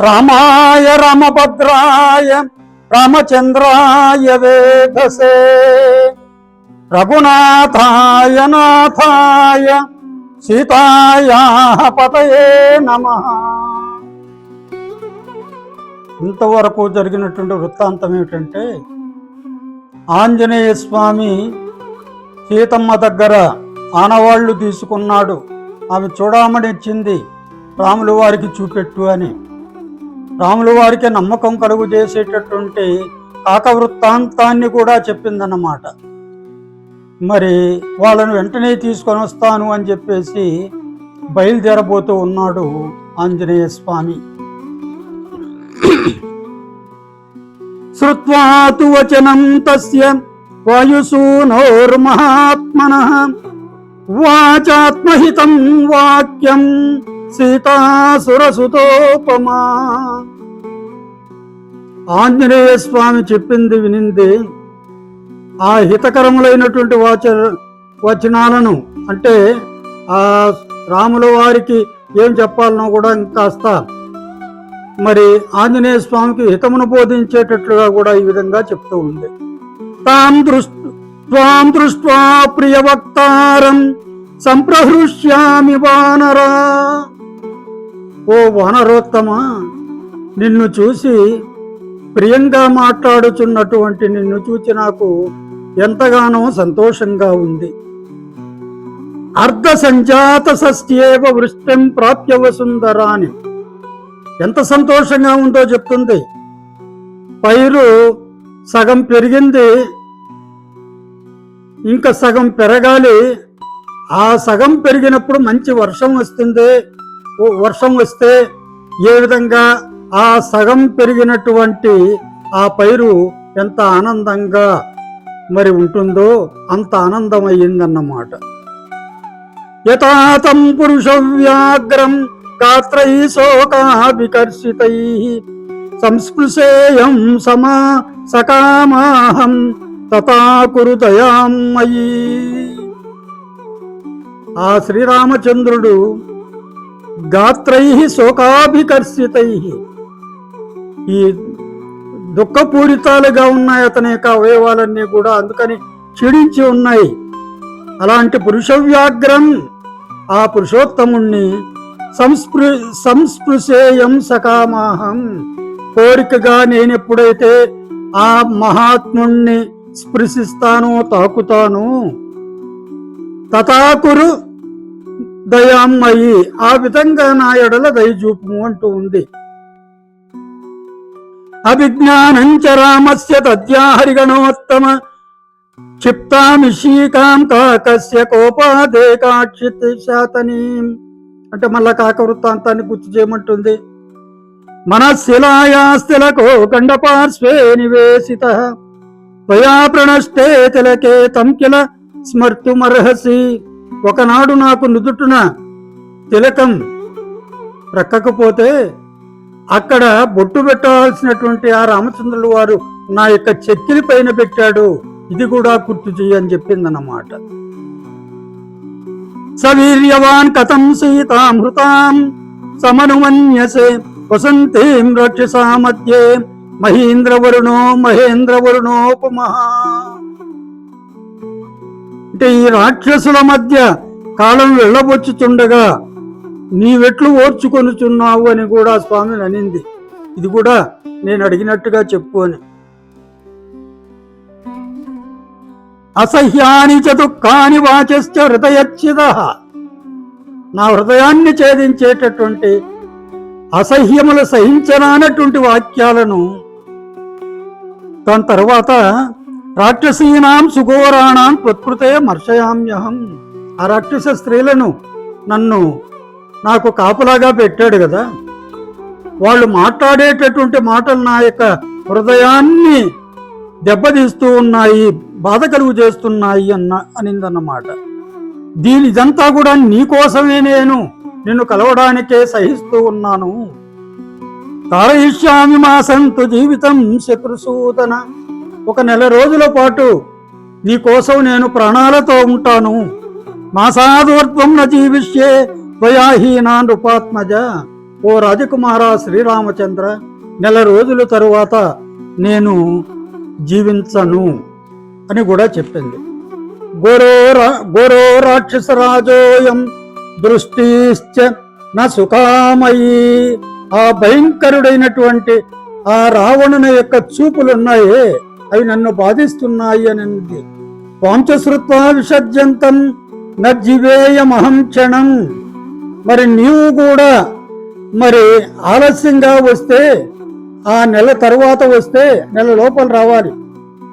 రామాయ రామభద్రాయ రామచంద్రాయ వేధసే. రఘునాథాయ నాథాయ సీతాయా పతయే నమ. ఇంతవరకు జరిగినటువంటి వృత్తాంతం ఏమిటంటే ఆంజనేయ స్వామి సీతమ్మ దగ్గర ఆనవాళ్ళు తీసుకున్నాడు. ఆమె చూడమని ఇచ్చింది రాములు వారికి చూపెట్టు అని. రాములు వారికి నమ్మకం కలుగు చేసేటటువంటి కాక వృత్తాంతాన్ని కూడా చెప్పిందన్నమాట. మరి వాళ్ళను వెంటనే తీసుకొని వస్తాను అని చెప్పేసి బయలుదేరబోతూ ఉన్నాడు ఆంజనేయ స్వామి. శ్రుత్వాతు వచనం తస్య వాయుసూనోర్మహాత్మన వాచాత్మహితం వాక్యం సీతాసురసుతోపమా. ఆంజనేయ స్వామి చెప్పింది వినింది. ఆ హితకరములైనటువంటి వాచ వచనాలను అంటే ఆ రాముల వారికి ఏం చెప్పాలనో కూడా ఇంకాస్త మరి ఆంజనేయ స్వామికి హితమును బోధించేటట్లుగా కూడా ఈ విధంగా చెప్తూ ఉంది. తాం దృష్ట త్వాం దృష్ట్వా ప్రియవక్తారం సంప్రహృష్యామి వానరా. ఓ వానరోత్తమ నిన్ను చూసి ప్రియంగా మాట్లాడుచున్నటువంటి నిన్ను చూచి నాకు ఎంతగానో సంతోషంగా ఉంది. అర్ధ సంజాత సస్యేవ వృష్టిం ప్రాప్య వసుందరాని ఎంత సంతోషంగా ఉందో చెప్తుంది. పైరు సగం పెరిగింది ఇంకా సగం పెరగాలి. ఆ సగం పెరిగినప్పుడు మంచి వర్షం వస్తుంది. వర్షం వస్తే ఏ విధంగా ఆ సగం పెరిగినటువంటి ఆ పైరు ఎంత ఆనందంగా మరి ఉంటుందో అంత ఆనందమయ్యిందన్నమాట. యథాతం పురుష వ్యాఘ్రం గాత్రై శోకాభికర్షితై. సంస్పృశేయం సమా సకామాహం తథా ఆ శ్రీరామచంద్రుడు గాత్రై శోకాభికర్షితై. ఈ దుఃఖపూరితాలుగా ఉన్నాయి అతని యొక్క అవయవాలన్నీ కూడా అందుకని క్షీణించి ఉన్నాయి. అలాంటి పురుష వ్యాఘ్రం ఆ పురుషోత్తముణ్ణి సంస్పృ సంస్పృశేయం సకామాహం. కోరికగా నేను ఎప్పుడైతే ఆ మహాత్ముణ్ణి స్పృశిస్తానో తాకుతాను తథాకురు దయామ్మయి ఆ విధంగా నా ఎడల దయచూపుము అంటూ ఉంది. అభిజ్ఞానంచ రామస్య తద్యాహరిగణోత్తమ క్షిప్తామిషీకాం కాకస్య కోపాదే కాక్షిత్ అంటే మళ్ళా కాక వృత్తాంతాన్ని గుర్తు చేయమంటుంది. మనశిలాయాస్తిలకో గండపార్శ్వే నివేశిత. త్వయా ప్రణష్టే తిలకే తం కిల స్మర్తుమర్హసి. ఒకనాడు నాకు నుదుటున తిలకం రక్కకపోతే అక్కడ బొట్టు పెట్టవలసినటువంటి ఆ రామచంద్రులు వారు నా యొక్క చెక్కిలి పైన పెట్టాడు. ఇది కూడా గుర్తు చేయని చెప్పిందన్నమాట. సవీర్యవాన్ కథం సీతామృతాం సమనుమన్యసే వసంతీం రక్షసామధ్యే. మహీంద్రవరుణో మహేంద్రవరుణో అంటే ఈ రాక్షసుల మధ్య కాలం వెళ్ళబొచ్చుచుండగా నీవెట్లు ఓర్చుకొనుచున్నావు అని కూడా స్వామిని అనింది. ఇది కూడా నేను అడిగినట్టుగా చెప్పు అని. అసహ్యాని చ దుఃఖాని హృదయచ్చిద. నా హృదయాన్ని ఛేదించేటటువంటి అసహ్యములు సహించరానటువంటి వాక్యాలను దాని తర్వాత రాక్షసీనాం సుఘోరాణాం ప్రకృతే మర్షయామ్యహం. ఆ రాక్షస స్త్రీలను నన్ను నాకు కాపులాగా పెట్టాడు కదా. వాళ్ళు మాట్లాడేటటువంటి మాటలు నా యొక్క హృదయాన్ని దెబ్బతీస్తూ ఉన్నాయి బాధ కలుగు చేస్తున్నాయి అన్న అనిందన్నమాట. దీని ఇదంతా కూడా నీకోసమే నేను నిన్ను కలవడానికే సహిస్తూ ఉన్నాను. తారయిష్యామి మాసంతు జీవితం శత్రుసూదన. ఒక నెల రోజుల పాటు నీ కోసం నేను ప్రాణాలతో ఉంటాను. మాసాదూర్ధ్వం న జీవిష్యే త్వయాహీనా నృపాత్మజ. ఓ రాజకుమార శ్రీరామచంద్ర నెల రోజుల తరువాత నేను జీవించను అని కూడా చెప్పింది. గోరో రా- గోరో రాక్షసరాజోయం దృష్టిశ్చ నా సుఖామయీ. ఆ భయంకరుడైనటువంటి ఆ రావణుని యొక్క చూపులున్నాయే. అవి నన్ను బాధిస్తున్నాయి అని అంది పాంచశ్రుత్వ విసర్జంతం నజ్జివేయమహం క్షణం. మరి నీవు కూడా మరి ఆలస్యంగా వస్తే ఆ నెల తర్వాత వస్తే నెల లోపల రావాలి.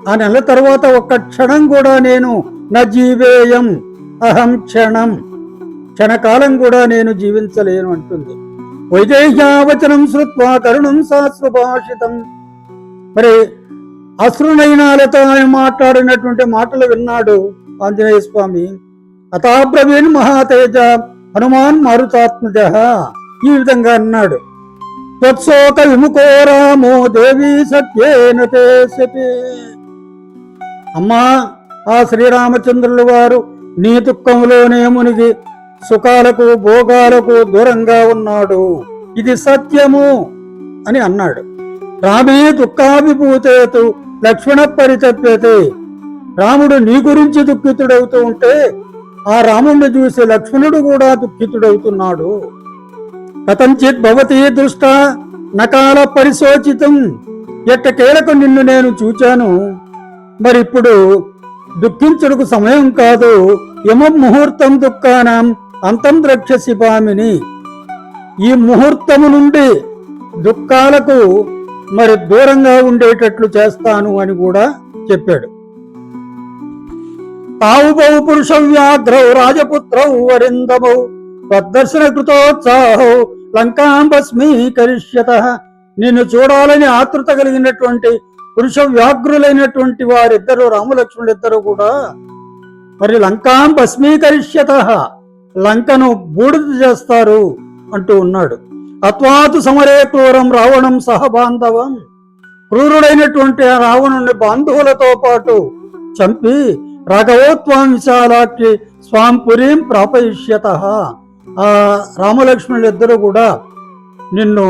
ఆ నెల తర్వాత ఒక్క క్షణం కూడా నేను నా జీవేయం అహం క్షణం. క్షణకాలం కూడా నేను జీవించలేను అంటుంది. వైదేహ్యావచనం శ్రుత్వా కరుణం శాస్త్రభాషితం మరి అశ్రునయనాలతో ఆయన మాట్లాడినటువంటి మాటలు విన్నాడు ఆంజనేయ స్వామి. అతాబ్రవీణ్ మహాతేజ హనుమాన్ మారుతాత్మజ ఈ విధంగా అన్నాడు. త్వత్సోక విముఖో రామో దేవి సత్యేన అమ్మా ఆ శ్రీరామచంద్రుల వారు నీ దుఃఖంలోనే మునిగి సుఖాలకు భోగాలకు దూరంగా ఉన్నాడు. ఇది సత్యము అని అన్నాడు. రామే దుఃఖాభిభూతేతు లక్ష్మణ పరితప్యతే రాముడు నీ గురించి దుఃఖితుడవుతూ ఉంటే ఆ రాముణ్ణి చూసి లక్ష్మణుడు కూడా దుఃఖితుడవుతున్నాడు. కథంచిత్ భవతి దృష్ట నకాల పరిశోచితం. ఎట్టకేలకు నిన్ను నేను చూచాను. మరి ఇప్పుడు దుఃఖించుటకు సమయం కాదు యమ ముహూర్తం దుఃఖానం అంతం ద్రక్షసి పామిని ఈ ముహూర్తము నుండి దుఃఖాలకు మరి దూరంగా ఉండేటట్లు చేస్తాను అని కూడా చెప్పాడు. తావుబౌ పురుష వ్యాఘ్రౌ రాజపుత్రౌ వరిందమౌ తద్దర్శన కృతోత్సాహౌ లంకాంబస్మీకరిష్యత నిన్ను చూడాలని ఆతృత కలిగినటువంటి పురుష వ్యాఘ్రులైనటువంటి వారిద్దరు రామలక్ష్మణులిద్దరూ కూడా మరి లంకాం భస్మీకరిష్యత లంకను బూడిద చేస్తారు అంటూ ఉన్నాడు. అత్వాతు సమరే క్రూరం రావణం సహబాంధవం క్రూరుడైనటువంటి ఆ రావణుని బాంధువులతో పాటు చంపి రాఘవోత్వాం విశాలాక్షి స్వాం పురీం ప్రాపయిష్యత. ఆ రామలక్ష్మణులిద్దరూ కూడా నిన్ను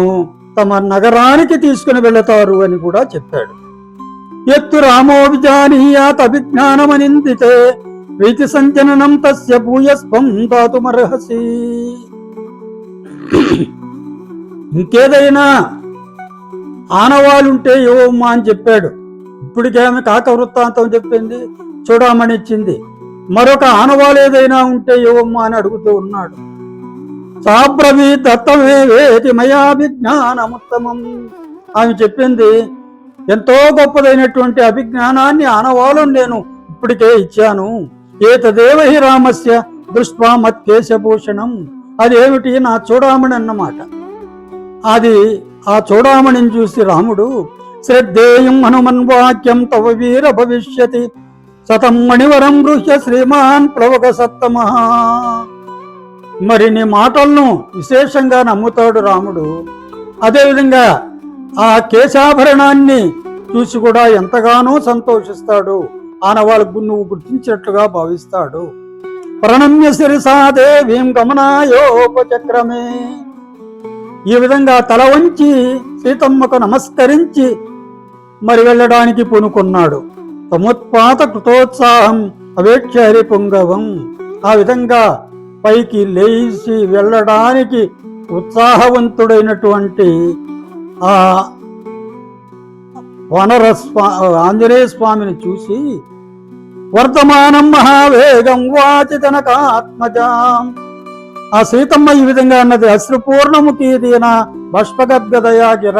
తమ నగరానికి తీసుకుని వెళతారు అని కూడా చెప్పాడు. ఎత్తు రామో విజానీయాత్ అభిజ్ఞానమనిందితే ప్రీతి సంజననం తస్య భూయస్వం దాతుమర్హసి ఇంకేదైనా ఆనవాలుంటే ఇవ్వమ్మా అని చెప్పాడు. ఇప్పటికేమి కాక వృత్తాంతం చెప్పింది చూడమనిచ్చింది మరొక ఆనవాలు ఏదైనా ఉంటే ఇవ్వమ్మా అని అడుగుతూ ఉన్నాడు. సాబ్రవి దత్తమే వేది మయాభిజ్ఞానముత్తమం ఆమె చెప్పింది ఎంతో గొప్పదైనటువంటి అభిజ్ఞానాన్ని ఆనవాలు నేను ఇప్పటికే ఇచ్చాను. ఏతదేవ హి రామస్య దృష్ట్వా మత్కేశభూషణం అదేమిటి నా చూడామణి అన్నమాట అది ఆ చూడామణిని చూసి రాముడు శ్రద్ధేయం హనుమన్ వాక్యం తవ వీర భవిష్యతి. సతం మణివరం గృహ్య శ్రీమాన్ ప్రవక సత్తమ మరి నీ మాటలను విశేషంగా నమ్ముతాడు రాముడు. అదేవిధంగా ఆ కేశాభరణాన్ని చూసి కూడా ఎంతగానో సంతోషిస్తాడు. ఆనవాళ్ళకు నువ్వు గుర్తించినట్లుగా భావిస్తాడు. ప్రణమ్య శిరసాదేవీం గమనాయోపచక్రమే. ఈ విధంగా తల వంచి సీతమ్మకు నమస్కరించి మరి వెళ్ళడానికి పూనుకున్నాడు. సముత్పాత కృతోత్సాహం అవేక్షహరి పుంగవం. ఆ విధంగా పైకి లేచి వెళ్ళడానికి ఉత్సాహవంతుడైనటువంటి ఆ వనర స్వా ఆంజనేయ స్వామిని చూసి వర్తమానం మహావేగం వాచి ఆత్మజాం ఆ సీతమ్మ ఈ విధంగా అన్నది అశ్రుపూర్ణముఖి తీదీన భష్పగద్గదయా గిర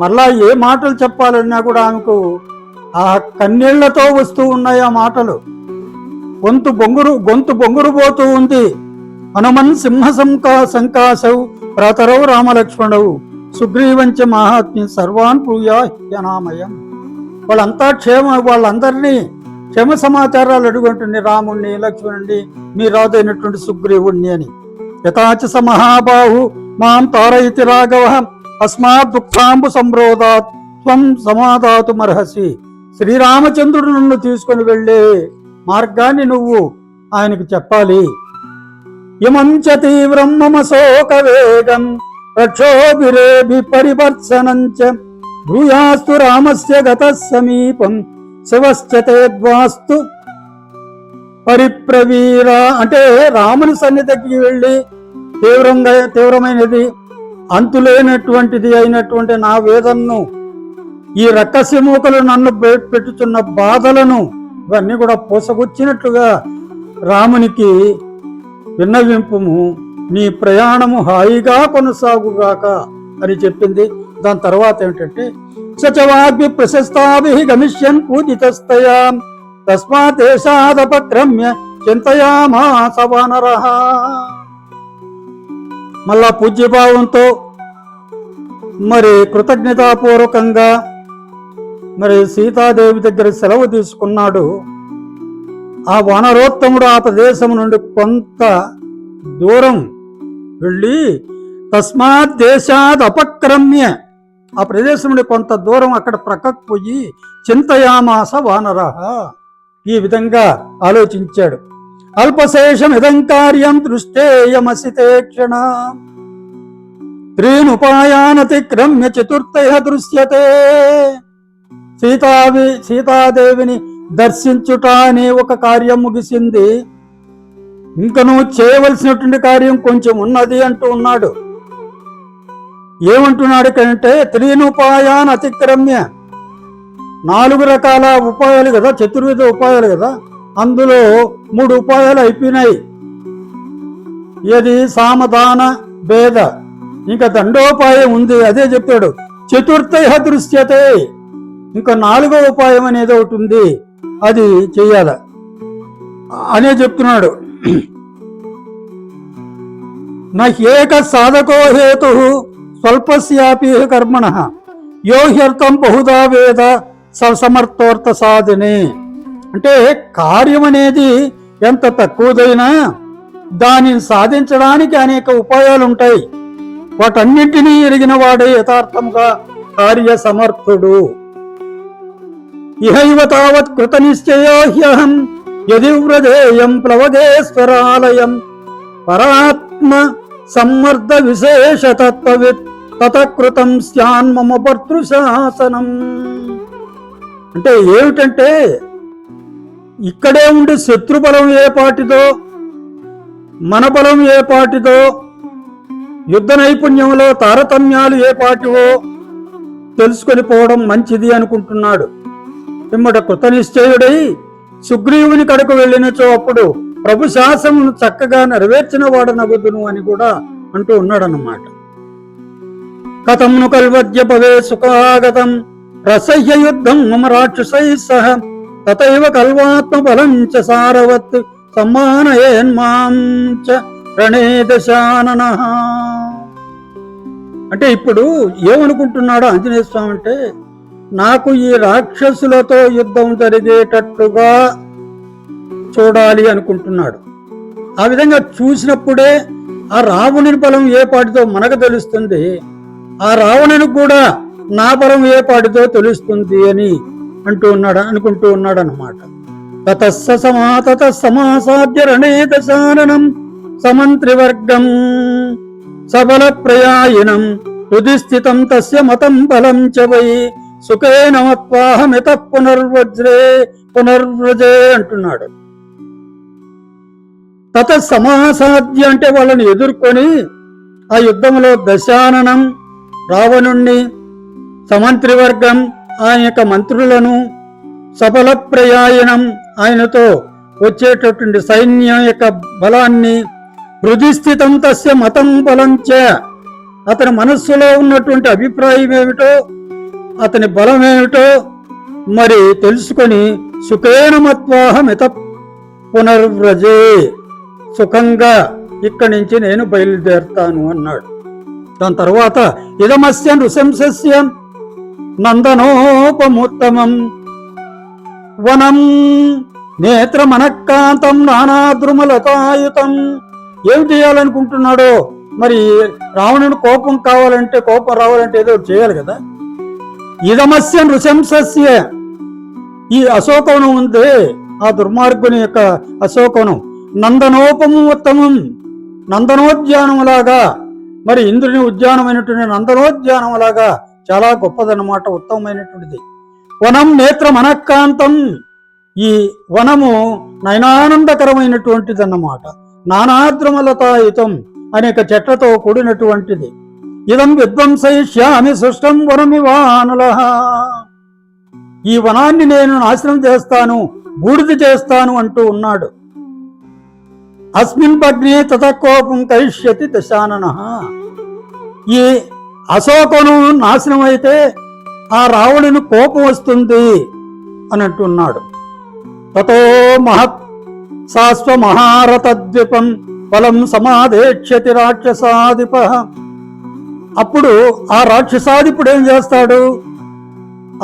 మరలా ఏ మాటలు చెప్పాలన్నా కూడా ఆమెకు ఆ కన్నీళ్ళతో వస్తూ ఉన్నాయి ఆ మాటలు. గొంతు బొంగురు గొంతు బొంగురు పోతూ ఉంది. హనుమన్ సింహ సంకా సంకాశవు ప్రాతరవు రామలక్ష్మణవు సుగ్రీవంచ మహాత్మ్యం సర్వాన్ పూయాహ్యనామయం. వాళ్ళంతా క్షేమ వాళ్ళందరినీ క్షమ సమాచారాలు అడుగుంటుంది రాముణ్ణి లక్ష్మణుణ్ణి మీ రాజు అయినటువంటి సుగ్రీవుణ్ణి అని. యథాచ సమహాబాహు మాం తారయితి రాఘవ. అస్మాత్ దుఃఖాంబు సంరోధాత్ త్వం సమాధాతు మర్హసి. శ్రీరామచంద్రుడు నన్ను తీసుకొని వెళ్ళే మార్గాన్ని నువ్వు ఆయనకు చెప్పాలి. ఇమంచ తీవ్రం మమ శోక వేగం రక్షోభిరేభి పరివర్తనంచ. భూయాస్తు రామస్య గత సమీపం. శివశ్చతేద్వాస్తు పరిప్రవీర అంటే రాముని సన్నిధికి వెళ్ళి తీవ్రంగా తీవ్రమైనది అంతులేనటువంటిది అయినటువంటి నా వేదనను ఈ రక్కసిమూకలు నన్ను పెట్టుచున్న బాధలను ఇవన్నీ కూడా పోసగుచ్చినట్లుగా రామునికి విన్నవింపుము. నీ ప్రయాణము హాయిగా కొనసాగుగాక. అని చెప్పింది. దాని తర్వాత ఏమిటంటే సచవాగ్ని ప్రశస్తాభి గమిష్యన్ పూజితస్తయా తస్మాదేశాదపక్రమ్య చింతయామాస వానర మళ్ళా పూజ్యభావంతో మరి కృతజ్ఞతాపూర్వకంగా మరి సీతాదేవి దగ్గర సెలవు తీసుకున్నాడు. ఆ వానరోత్తముడు ఆ ప్రదేశం నుండి కొంత దూరం వెళ్ళి తస్మాత్ దేశాద్ అపక్రమ్య. ఆ ప్రదేశం నుండి కొంత దూరం అక్కడ ప్రక్కకు పోయి చింతయామాస వానర. ఈ విధంగా ఆలోచించాడు. అల్పశేషం ఇదం కార్యం దృష్టేయమసితే క్షణ. త్రీనుపాయానతిక్రమ్య చతుర్థయ దృశ్యతే. సీతావి సీతాదేవిని దర్శించుట అనే ఒక కార్యం ముగిసింది. ఇంకను చేయవలసినటువంటి కార్యం కొంచెం ఉన్నది అంటూ ఉన్నాడు. ఏమంటున్నాడు కంటే త్రీనుపాయాన్ అతిక్రమ్య. నాలుగు రకాల ఉపాయాలు కదా చతుర్విధ ఉపాయాలు కదా అందులో మూడు ఉపాయాలు అయిపోయినాయి. ఏది? సామధాన భేద. ఇంకా దండోపాయం ఉంది అదే చెప్పాడు. చతుర్థయ దృశ్యతే. ఇంకా నాలుగో ఉపాయం అనేది ఒకటి ఉంది అది చెయ్యాల అనే చెప్తున్నాడు. నేక సాధకో హేతు. స్వల్పస్యాపి కర్మణ యోహ్యర్థం బహుదా వేద సమర్థోర్థ సాధనే అంటే కార్యం అనేది ఎంత తక్కువదైనా దానిని సాధించడానికి అనేక ఉపాయాలు ఉంటాయి వాటన్నింటినీ ఎరిగిన వాడే యథార్థంగా కార్య సమర్థుడు ఇహైవ తావత్ కృత నిశ్చయోహ్యహం హ్యహం ప్లవగేశ్వరాలయం. పరాత్మ సమ్మర్ద విశేష తత్వవిత్ తతకృతం స్యాన్ మమ భర్తృశాసనం. అంటే ఏమిటంటే ఇక్కడే ఉండి శత్రుబలం ఏ పాటిదో మన బలం ఏ పాటిదో యుద్ధ నైపుణ్యంలో తారతమ్యాలు ఏ పాటివో తెలుసుకొని పోవడం మంచిది అనుకుంటున్నాడు. పిమ్మట కృతనిశ్చయుడై సుగ్రీవుని కడకు వెళ్ళినచో అప్పుడు ప్రభు శాసనను చక్కగా నెరవేర్చిన వాడనగుదును అని కూడా అంటూ ఉన్నాడన్నమాట. కథంను కల్వద్య భవే సుఖాగతం రసహ్య యుద్ధం మమ రాక్షసై సహ తథైవ కల్వాత్మ బలం చ సారవత్ సమ్మానయేన్మాం చ రణే దశానన. అంటే ఇప్పుడు ఏమనుకుంటున్నాడు ఆంజనేయ స్వామి అంటే నాకు ఈ రాక్షసులతో యుద్ధం జరిగేటట్టుగా చూడాలి అనుకుంటున్నాడు. ఆ విధంగా చూసినప్పుడే ఆ రావణుని బలం ఏ పాటితో మనకు తెలుస్తుంది? ఆ రావణునికి కూడా నా బలం ఏ పాటితో తెలుస్తుంది అని అంటూ ఉన్నాడు అనుకుంటూ ఉన్నాడు అనమాట తతస్స సమా సమంత్రివర్గం సబల ప్రయాయినం హృది స్థితం తస్య మతం బలం చ వై సుఖేన మత్వాహమిత పునర్వజ్రే పునర్వ్రజే అంటున్నాడు. తత సమాసాధ్య అంటే వాళ్ళని ఎదుర్కొని ఆ యుద్ధంలో దశాననం రావణుణ్ణి సమంత్రివర్గం ఆయన యొక్క మంత్రులను సఫల ప్రయాయనం ఆయనతో వచ్చేటటువంటి సైన్యం యొక్క బలాన్ని హృదిస్థితం తస్య మతం బలంచ అతని మనస్సులో ఉన్నటువంటి అభిప్రాయం ఏమిటో అతని బలం ఏమిటో మరి తెలుసుకొని సుఖేన మత్వాహమిత పునర్వ్రజే. సుఖంగా ఇక్కడి నుంచి నేను బయలుదేరుతాను అన్నాడు. దాని తర్వాత ఇదమస్యం నృశంసస్య నందనోపముత్తమం వనం నేత్రమనకాంతం నానాద్రుమలతాయుతం. ఏం చేయాలనుకుంటున్నాడో? మరి రావణుని కోపం కావాలంటే కోపం రావాలంటే ఏదో చేయాలి కదా. ఇదమస్య నృశంసస్య ఈ అశోకవనం ఉంది ఆ దుర్మార్గుని యొక్క అశోకవనం. నందనోపము ఉత్తమం నందనోద్యానములాగా. మరి ఇంద్రుని ఉద్యానమైనటువంటి నందనోద్యానములాగా చాలా గొప్పదన్నమాట ఉత్తమమైనటువంటిది. వనం నేత్రమనకాంతం ఈ వనము నయనానందకరమైనటువంటిది అన్నమాట నానాద్రమలతాయుతం అనేక చెట్లతో కూడినటువంటిది. ఇదం విధ్వంసయిష్యామి సృష్టం వనమివానల ఈ వనాన్ని నేను నాశనం చేస్తాను బూడిద చేస్తాను అంటూ ఉన్నాడు. అస్మిన్ పగ్నే తతకోపం కరిష్యతి దశానన ఈ అశోకను నాశనం అయితే ఆ రావణుని కోపం వస్తుంది అని అంటున్నాడు తతో మహత్ సాస్వ మహారథద్విపం ఫలం సమాధేక్షతి రాక్షసాధిప। అప్పుడు ఆ రాక్షసాధిపుడు ఏం చేస్తాడు?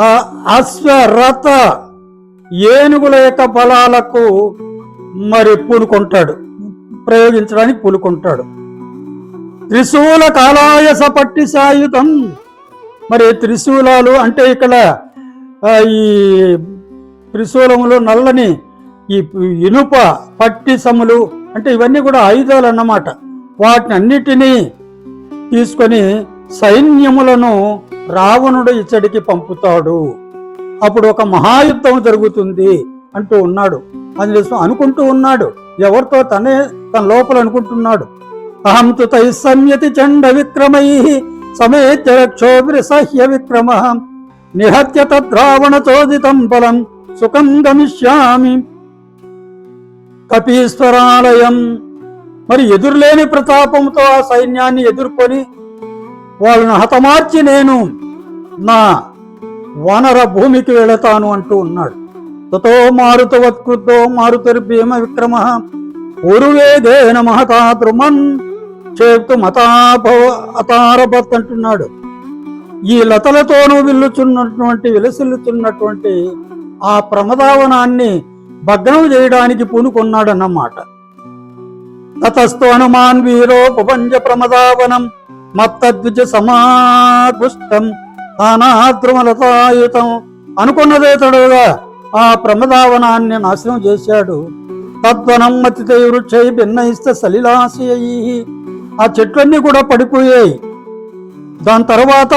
ఆ అశ్వరథ ఏనుగుల యొక్క బలాలకు మరి పూనుకుంటాడు ప్రయోగించడానికి పూలుకుంటాడు. త్రిశూల కాలాయస పట్టి సాయుధం. మరి త్రిశూలాలు అంటే ఇక్కడ ఈ త్రిశూలములు నల్లని ఈ ఇనుప పట్టిసములు అంటే ఇవన్నీ కూడా ఆయుధాలు అన్నమాట. వాటిని అన్నిటినీ తీసుకొని సైన్యములను రావణుడు ఇచ్చడికి పంపుతాడు. అప్పుడు ఒక మహాయుద్ధం జరుగుతుంది అంటూ ఉన్నాడు. అందులో అనుకుంటూ ఉన్నాడు. ఎవరితో తనే తన లోపల అనుకుంటున్నాడు? అహంతు తై సంయతి చండ విక్రమై సమేత్య విక్రమ. నిహత్య తద్రావణ చోదితం బలం సుఖం గమిష్యామి. కపీశ్వరాలయం. మరి ఎదురులేని ప్రతాపంతో ఆ సైన్యాన్ని ఎదుర్కొని వాళ్ళను హతమార్చి నేను నా వానర భూమికి వెళతాను అంటూ ఉన్నాడు. తతో మారుతవత్కృతో మారుతిర్భీమ విక్రమ. ఉరువేదేన మహతా ద్రుమన్ చేతు మతాభవ అతారభత్ అంటున్నాడు. ఈ లతలతోనూ విల్లుచున్నటువంటి విలసిల్లుచున్నటువంటి ఆ ప్రమదావనాన్ని భగ్నం చేయడానికి పూనుకున్నాడన్నమాట. తతస్థు హనుమాన్ వీరో పుపంజ ప్రమదావనం మత్తద్విజ సమాగుష్టం తానాద్రుమలతాయుతం అనుకున్నదే తడుగా ఆ ప్రమదావనాన్ని నాశనం చేశాడు. తద్వనం మతితై వృక్షై భిన్నయిస్త సలిలాశయ్యి ఆ చెట్లన్నీ కూడా పడిపోయాయి. దాని తర్వాత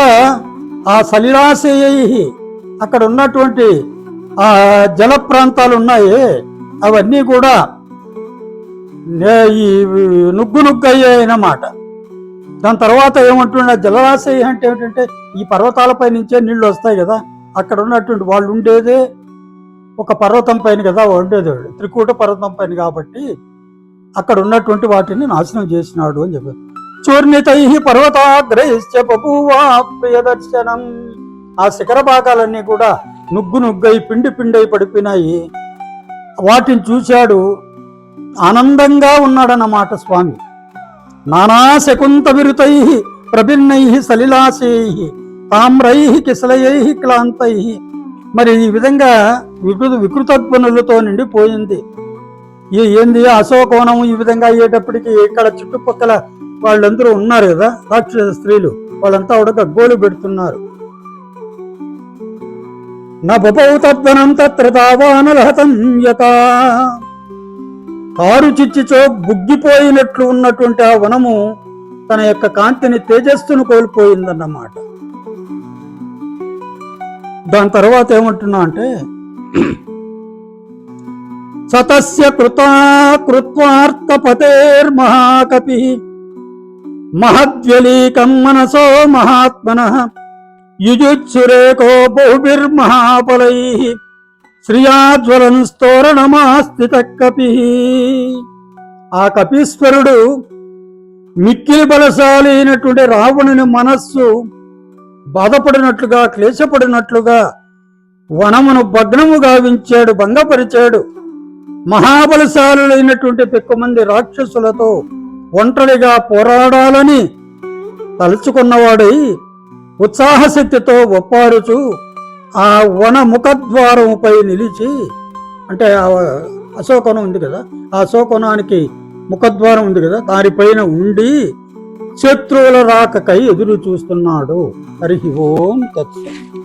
ఆ సలిలాశయ్యి అక్కడ ఉన్నటువంటి ఆ జల ప్రాంతాలు ఉన్నాయి అవన్నీ కూడా ఈ నుగ్గు నుగ్గు అన్నమాట దాని తర్వాత ఏమంటున్నా జలరాశయ అంటే ఏంటంటే ఈ పర్వతాలపై నుంచే నీళ్ళు వస్తాయి కదా అక్కడ ఉన్నటువంటి వాళ్ళు ఉండేదే ఒక పర్వతం పైన కదా ఉండేది త్రికూట పర్వతం పైన కాబట్టి అక్కడ ఉన్నటువంటి వాటిని నాశనం చేసినాడు అని చెప్పారు. చూర్ణితై పర్వతాగ్రహిశ్చ బభూవా ప్రియదర్శనం ఆ శిఖర భాగాలన్నీ కూడా నుగ్గు నుగ్గై పిండి పిండై పడిపోయినాయి. వాటిని చూశాడు ఆనందంగా ఉన్నాడన్నమాట స్వామి. నానా శకుంత విరుతై ప్రభిన్నై సలిలాశై తామ్రై కిసలయై క్లాంతై మరి ఈ విధంగా వికృత వికృతత్వనులతో నిండిపోయింది. ఈ ఏంది? అశోకోణం ఈ విధంగా అయ్యేటప్పటికి ఇక్కడ చుట్టుపక్కల వాళ్ళందరూ ఉన్నారు కదా రాక్షస స్త్రీలు. వాళ్ళంతా కూడా గగ్గోలు పెడుతున్నారు. నభౌ తత్ర తావానలహతం యత కారు చిచ్చిచో బుగ్గిపోయినట్లు ఉన్నటువంటి ఆ వనము తన యొక్క కాంతిని తేజస్సును కోల్పోయిందన్నమాట. దాని తర్వాత ఏమంటున్నా అంటే సతస్య కృతా కృత్వార్థపతేర్మహాకపి మహద్వ్యలీకం మనసో మహాత్మన యుజుత్సురేకో బహుభిర్మహాఫలై శ్రియాజ్వలం స్తోరణమాస్తిత కపి ఆ కపీశ్వరుడు మిక్కిలి బలశాలి అయినటువంటి రావణుని మనస్సు బాధపడినట్లుగా క్లేశపడినట్లుగా వనమును భగ్నము గావించాడు భంగపరిచాడు. మహాబలశాలులైనటువంటి పెక్కుమంది రాక్షసులతో ఒంటరిగా పోరాడాలని తలుచుకున్నవాడై ఉత్సాహశక్తితో ఒప్పారుచు ఆ వన ముఖద్వారముపై నిలిచి అంటే ఆ ఉంది కదా ఆ అశోకనానికి ముఖద్వారం ఉంది కదా దానిపైన ఉండి శత్రువుల రాకకై ఎదురు చూస్తున్నాడు. హరి ఓం తత్సం.